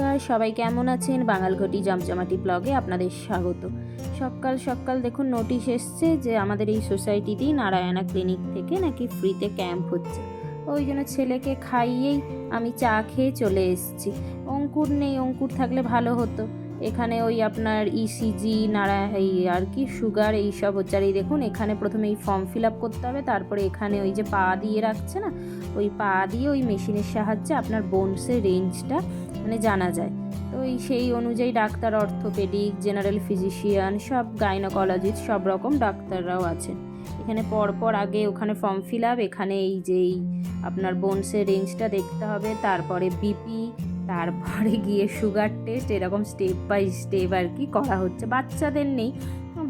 নমস্কার, সবাই কেমন আছেন? বাঙালঘটি জমজমাটি ব্লগে আপনাদের স্বাগত। সকাল সকাল দেখুন নোটিশ এসছে যে আমাদের এই সোসাইটিতেই নারায়ণা ক্লিনিক থেকে নাকি ফ্রিতে ক্যাম্প হচ্ছে। ওই জন্য ছেলেকে খাইয়েই আমি চা খেয়ে চলে এসেছি। অঙ্কুর নেই, অঙ্কুর থাকলে ভালো হতো। এখানে ওই আপনার ইসিজি নারা, এই আর কি, সুগার, এই সব হচ্ছে। আর এই দেখুন, এখানে প্রথমে এই ফর্ম ফিল আপ করতে হবে, তারপরে এখানে ওই যে পা দিয়ে রাখছে না, ওই পা দিয়ে ওই মেশিনের সাহায্যে আপনার বোনসের রেঞ্জটা মানে জানা যায়। তো সেই অনুযায়ী ডাক্তার, অর্থোপেডিক, জেনারেল ফিজিশিয়ান, সব গাইনোকোলজিস্ট, সব রকম ডাক্তাররাও আছেন। এখানে পরপর আগে ওখানে ফর্ম ফিল আপ, এখানে এই যে এই আপনার বোনসের রেঞ্জটা দেখতে হবে, তারপরে বিপি, তারপরে গিয়ে সুগার টেস্ট, এরকম স্টেপ বাই স্টেপ আর কি করা হচ্ছে। বাচ্চাদের নেই,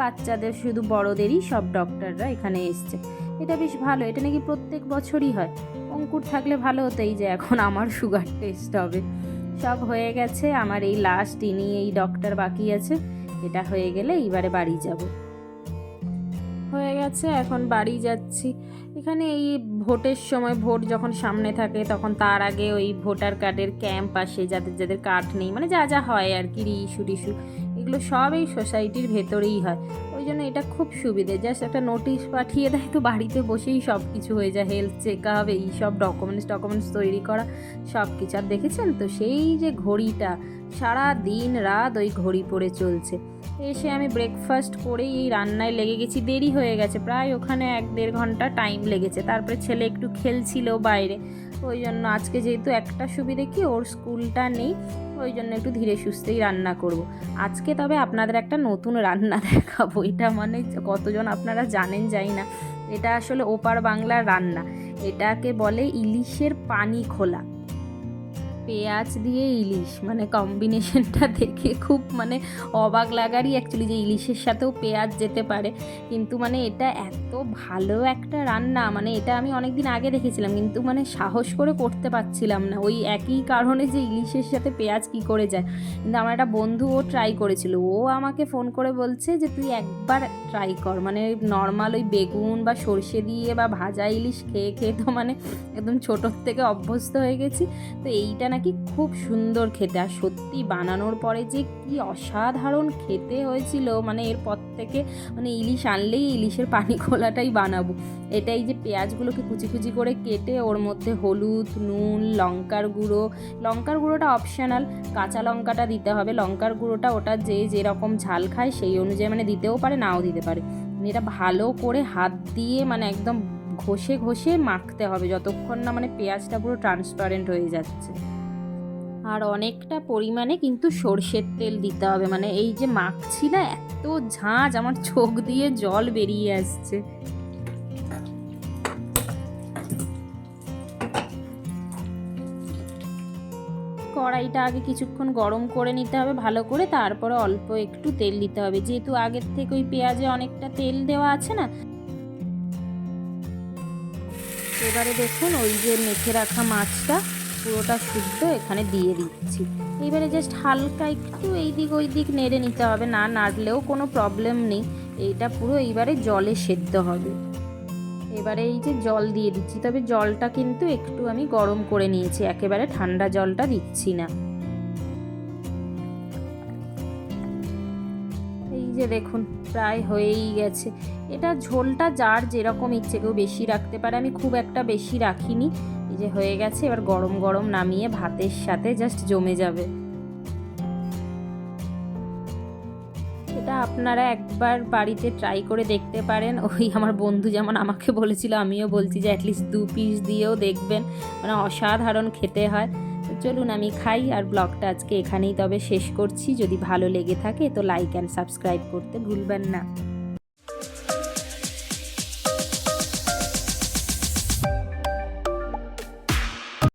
বাচ্চাদের শুধু বড়দেরই সব ডক্টররা এখানে এসছে। এটা বেশ ভালো, এটা নাকি প্রত্যেক বছরই হয়। অঙ্কুর থাকলে ভালো হতো এই যে এখন আমার সুগার টেস্ট হবে। সব হয়ে গেছে। আমার এই লাস্ট ইনি এই ডক্টর বাকি আছে। এটা হয়ে গেলে এইবারে বাড়ি যাব। হয়ে গেছে, এখন বাড়ি যাচ্ছি। এখানে এই ভোটের সময়, ভোট যখন সামনে থাকে, তখন তার আগে ওই ভোটার কার্ডের ক্যাম্প আসে, যাদের যাদের কার্ড নেই। মানে যা যা হয় আর কি রিইস্যু টিস্যু এগুলো সব এই সোসাইটির ভেতরেই হয়। ওই জন্য এটা খুব সুবিধে। জাস্ট একটা নোটিশ পাঠিয়ে দেয় তো বাড়িতে বসেই সব কিছু হয়ে যায়। হেলথ চেক আপ এই সব ডকুমেন্টস ডকুমেন্টস তৈরি করা সব কিছু আর দেখেছেন তো সেই যে ঘড়িটা সারা দিন রাত ওই ঘড়ি পরে চলছে। এসে আমি ব্রেকফাস্ট করেই এই রান্নায় লেগে গেছি। দেরি হয়ে গেছে, প্রায় ওখানে এক দেড় ঘণ্টা টাইম লেগেছে। তারপরে ছেলে একটু খেলছিল বাইরে। ওই জন্য আজকে যেহেতু একটা সুবিধে কি, ওর স্কুলটা নেই, ওই জন্য একটু ধীরে সুস্থেই রান্না করব। আজকে তবে আপনাদের একটা নতুন রান্না দেখাবো। এটা মানে কতজন আপনারা জানেন যাই না। এটা আসলে ওপার বাংলার রান্না। এটাকে বলে ইলিশের পানি খোলা। পেঁয়াজ দিয়ে ইলিশ মানে কম্বিনেশনটা দেখে খুব মানে অবাক লাগারই অ্যাকচুয়ালি যে ইলিশের সাথেও পেঁয়াজ যেতে পারে। কিন্তু মানে এটা এত ভালো একটা রান্না মানে এটা আমি অনেক দিন আগে দেখেছিলাম, কিন্তু মানে সাহস করে করতে পারছিলাম না। ওই একই কারণে যে ইলিশের সাথে পেঁয়াজ কি করে যায়। কিন্তু আমার একটা বন্ধু ও ট্রাই করেছিল, ও আমাকে ফোন করে বলছে যে তুই একবার ট্রাই কর মানে নর্মাল ওই বেগুন বা সর্ষে দিয়ে বা ভাজা ইলিশ খেয়ে খেয়ে তো মানে একদম ছোটোর থেকে অভ্যস্ত হয়ে গেছি। তো এইটা নাকি খুব সুন্দর খেতে। আর সত্যি বানানোর পরে যে কি অসাধারণ খেতে হয়েছিল মানে এরপর থেকে মানে ইলিশ আনলেই ইলিশের পানি খোলাটাই বানাবো। এটাই যে পেঁয়াজগুলোকে কুচি কুচি করে কেটে ওর মধ্যে হলুদ, নুন, লঙ্কার গুঁড়ো, লঙ্কার গুঁড়োটা অপশনাল কাঁচা লঙ্কাটা দিতে হবে। লঙ্কার গুঁড়োটা ওটা যে যেরকম ঝাল খায় সেই অনুযায়ী মানে দিতেও পারে, নাও দিতে পারে। এটা ভালো করে হাত দিয়ে মানে একদম ঘষে ঘষে মাখতে হবে, যতক্ষণ না মানে পেঁয়াজটা পুরো ট্রান্সপারেন্ট হয়ে যাচ্ছে। আর অনেকটা পরিমাণে কিন্তু সর্ষের তেল দিতে হবে। মানে এই যে মাখছি না, এত ঝাঁঝ আমার চোখ দিয়ে জল বেরিয়ে আসছে। কড়াইটা আগে কিছুক্ষণ গরম করে নিতে হবে, ভালো করে। তারপরে অল্প একটু তেল দিতে হবে। যেহেতু আগের থেকে ওই পেঁয়াজে অনেকটা তেল দেওয়া আছে না। এবারে দেখুন ওই যে মেখে রাখা মাছটা। পুরোটা শুদ্ধ এখানে দিয়ে দিচ্ছি। এইবারে জাস্ট হালকা একটু এই দিক ওই দিক নেড়ে নিতে হবে, না নাড়লেও কোনো প্রবলেম নেই। এইটা পুরো এইবারে জলে সেদ্ধ হবে। এবারে এই যে জল দিয়ে দিচ্ছি, তবে জলটা কিন্তু একটু আমি গরম করে নিয়েছি, একেবারে ঠান্ডা জলটা দিচ্ছি না। যে দেখুন, প্রায় হয়েই গেছে। এটা ঝোলটা যার যেরকম ইচ্ছে, কেউ বেশি রাখতে পারে। আমি খুব একটা বেশি রাখিনি। এই যে হয়ে গেছে, এবার গরম গরম নামিয়ে ভাতের সাথে জাস্ট জমে যাবে। এটা আপনারা একবার বাড়িতে ট্রাই করে দেখতে পারেন। ওই আমার বন্ধু যেমন আমাকে বলেছিল, আমিও বলছি যে অ্যাটলিস্ট দু পিস দিয়েও দেখবেন। মানে অসাধারণ খেতে হয়। তো চলুন আমি খাই আর ব্লগটা আজকে এখানেই তবে শেষ করছি। যদি ভালো লেগে থাকে তো লাইক অ্যান্ড সাবস্ক্রাইব করতে ভুলবেন না।